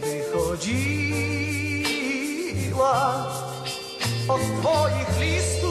wychodziła od twoich listów